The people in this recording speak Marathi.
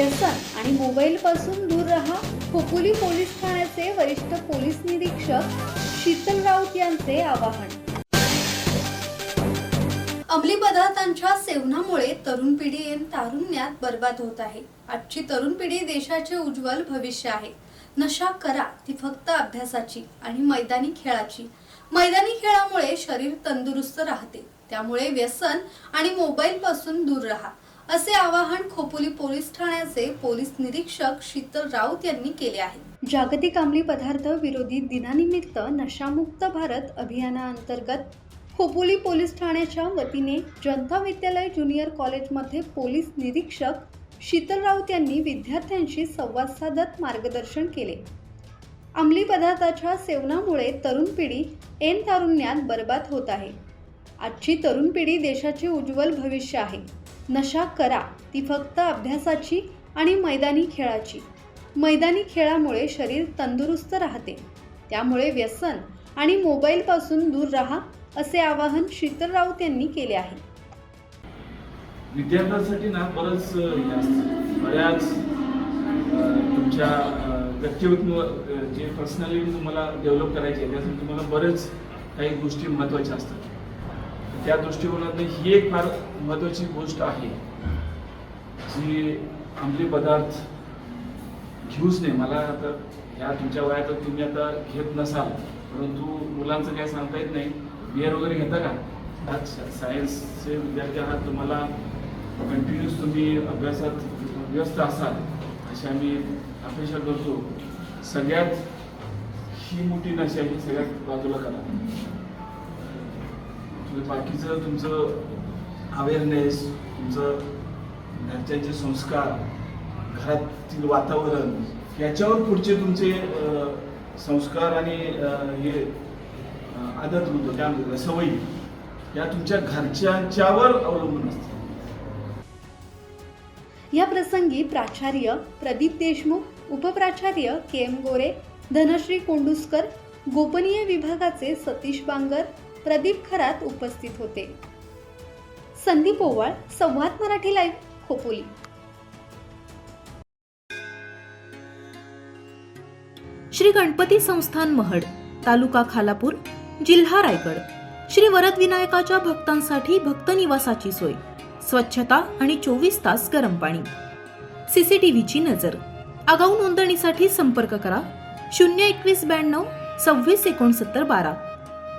व्यसन आणि मोबाईलपासून दूर राहा. खोपोली पोलीस ठाण्याचे वरिष्ठ पोलीस निरीक्षक शीतल राऊत यांचे आवाहन. अंमली पदार्थांच्या सेवनामुळे तरुण पिढी तारुण्यात बर्बाद होत आहे. आजची तरुण पिढी देशाचे उज्ज्वल भविष्य आहे. नशा करा ती फक्त अभ्यासाची आणि मैदानी खेळाची. मैदानी खेळामुळे शरीर तंदुरुस्त राहते. त्यामुळे व्यसन आणि मोबाईल पासून दूर राहा. असे आवाहन खोपोली पोलीस ठाण्याचे पोलीस निरीक्षक शीतल राऊत यांनी केले आहे. जागतिक अंमली पदार्थ विरोधी दिनानिमित्त नशामुक्त भारत अभियानाअंतर्गत खोपोली पोलीस ठाण्याच्या वतीने जनता विद्यालय ज्युनियर कॉलेजमध्ये पोलीस निरीक्षक शीतल राऊत यांनी विद्यार्थ्यांशी संवाद साधत मार्गदर्शन केले. अंमली पदार्थाच्या सेवनामुळे तरुण पिढी एन तारुण्यात बर्बाद होत आहे. आजची तरुण पिढी देशाचे उज्ज्वल भविष्य आहे. नशा करा ती फक्त अभ्यासाची आणि मैदानी खेळाची. मैदानी खेळामुळे शरीर तंदुरुस्त राहते. त्यामुळे व्यसन आणि मोबाईलपासून दूर राहा असे आवाहन शीतल राऊत यांनी केले आहे. विद्यार्थ्यांसाठी ना बरंच बऱ्याच तुमच्या व्यक्तिमत्व जे पर्सनॅलिटी तुम्हाला डेव्हलप करायची आहे त्यासाठी तुम्हाला बरेच काही गोष्टी महत्त्वाच्या असतात. त्या दृष्टिकोनातून ही एक फार महत्त्वाची गोष्ट आहे. जी अंमली पदार्थ घेऊच नाही मला आता ह्या तुमच्या वयात तुम्ही आता घेत नसाल परंतु मुलांचं काही सांगता येत नाही. बिअर वगैरे घेता का? आज सायन्सचे विद्यार्थी आहात तुम्हाला कंटिन्युअस तुम्ही अभ्यासात व्यस्त असाल अशी आम्ही अपेक्षा करतो. सगळ्यात ही मोठी नशा ही सगळ्यात बाजूला करा. म्हणजे बाकीचं तुमचं अवेअरनेस तुमचं घरच्यांचे संस्कार घरातील वातावरण याच्यावर पुढचे तुमचे संस्कार आणि हे आदत म्हणतो त्या सवयी या तुमच्या घरच्यांच्यावर अवलंबून असतात. या प्रसंगी प्राचार्य प्रदीप देशमुख उपप्राचार्य के एम गोरे धनश्री कोंडुसकर गोपनीय विभागाचे सतीश बांगर प्रदीप खरात उपस्थित होते. संदीप ओवाळ संवाद मराठी लाईव्ह खोपोली. श्री गणपती संस्थान महड तालुका खालापूर जिल्हा रायगड. श्री वरद विनायकाच्या भक्तांसाठी भक्त निवासाची सोय स्वच्छता आणि चोवीस तास गरम पाणी. सीसीटीव्हीची नजर. आगाऊ नोंदणीसाठी संपर्क करा शून्य एकवीस ब्याण्णव सव्वीस एकोणसत्तर बारा.